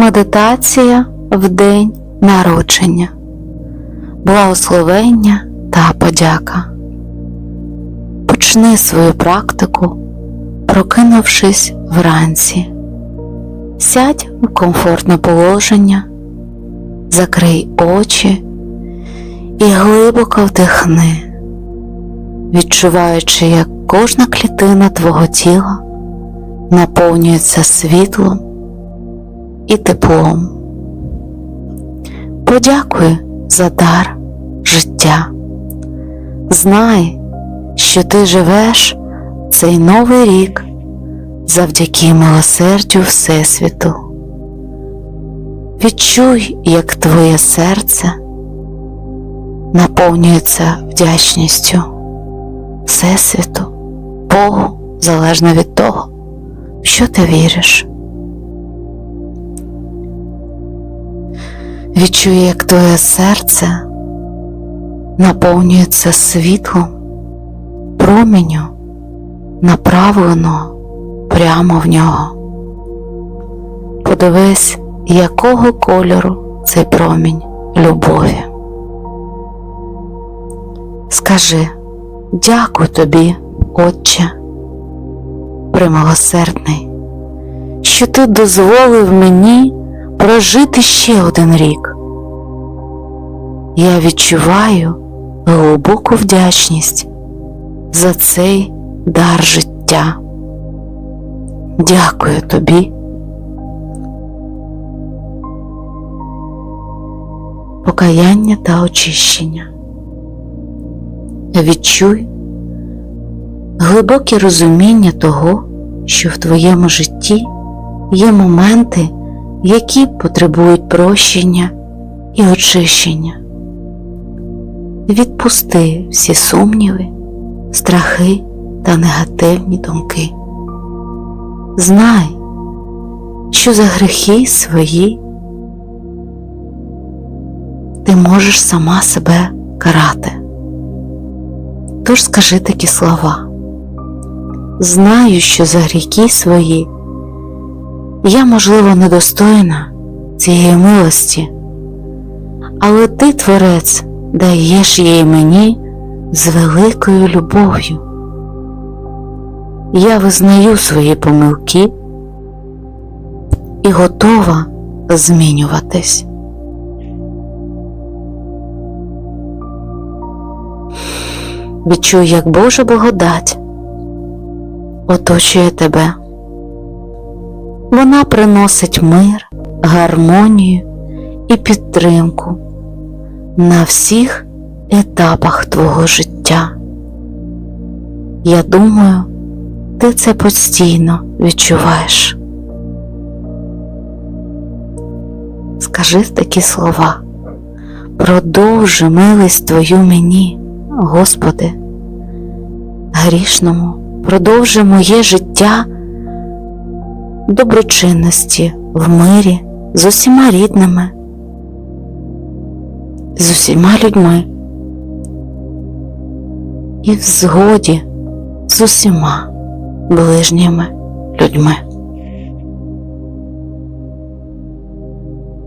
Медитація в день народження, благословення та подяка. Почни свою практику, прокинувшись вранці. Сядь у комфортне положення, закрий очі і глибоко вдихни, відчуваючи, як кожна клітина твого тіла наповнюється світлом і теплом. Подякуй за дар життя. Знай, що ти живеш цей новий рік завдяки милосердю Всесвіту. Відчуй, як твоє серце наповнюється вдячністю Всесвіту, Богу залежно від того, в що ти віриш. Відчуй, як твоє серце наповнюється світлом, променю, направлено прямо в нього. Подивись, якого кольору цей промінь любові. Скажи дякую тобі, Отче, примилосердний, що ти дозволив мені прожити ще один рік. Я відчуваю глибоку вдячність за цей дар життя. Дякую тобі. Покаяння та очищення. Відчуй глибоке розуміння того, що в твоєму житті є моменти, які потребують прощення і очищення. Відпусти всі сумніви, страхи та негативні думки. Знай, що за грехи свої ти можеш сама себе карати. Тож скажи такі слова. Знаю, що за гріхи свої я, можливо, недостойна цієї милості, але ти, Творець, даєш її мені з великою любов'ю. Я визнаю свої помилки і готова змінюватись. Відчуй, як Божа благодать оточує тебе. Вона приносить мир, гармонію і підтримку на всіх етапах твого життя. Я думаю, ти це постійно відчуваєш. Скажи такі слова. Продовжи милість Твою мені, Господи, грішному, продовжи моє життя доброчинності в мирі з усіма рідними, з усіма людьми і в згоді з усіма ближніми людьми.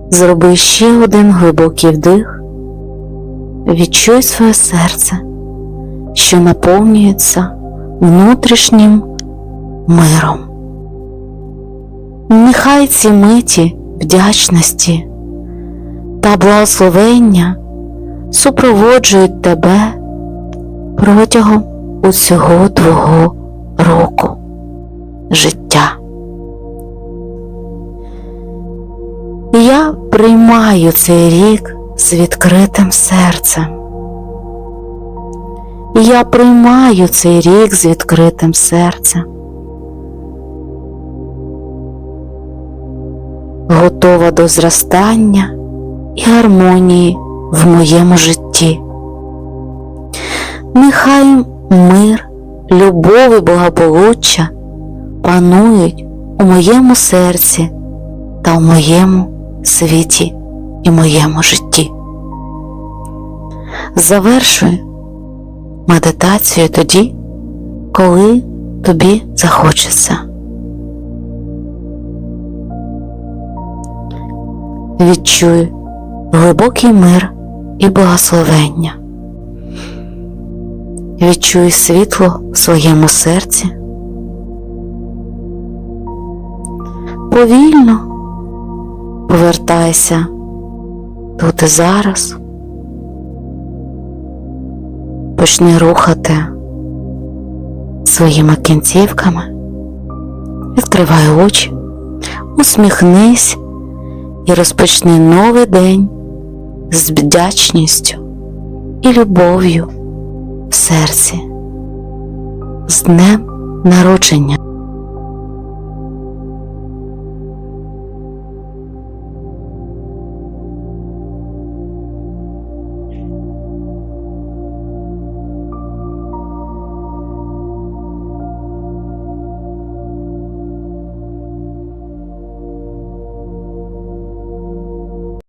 Зроби ще один глибокий вдих, відчуй своє серце, що наповнюється внутрішнім миром. Нехай ці миті вдячності та благословення супроводжують тебе протягом усього твого року життя. Я приймаю цей рік з відкритим серцем. Я приймаю цей рік з відкритим серцем. Готова до зростання і гармонії в моєму житті. Нехай мир, любов і благополуччя панують у моєму серці та в моєму світі і моєму житті. Завершуй медитацію тоді, коли тобі захочеться. Відчуй глибокий мир і благословення. Відчуй світло в своєму серці. Повільно повертайся тут і зараз. Почни рухати своїми кінцівками. Відкривай очі, усміхнись і розпочни новий день з вдячністю і любов'ю в серці. З днем народження!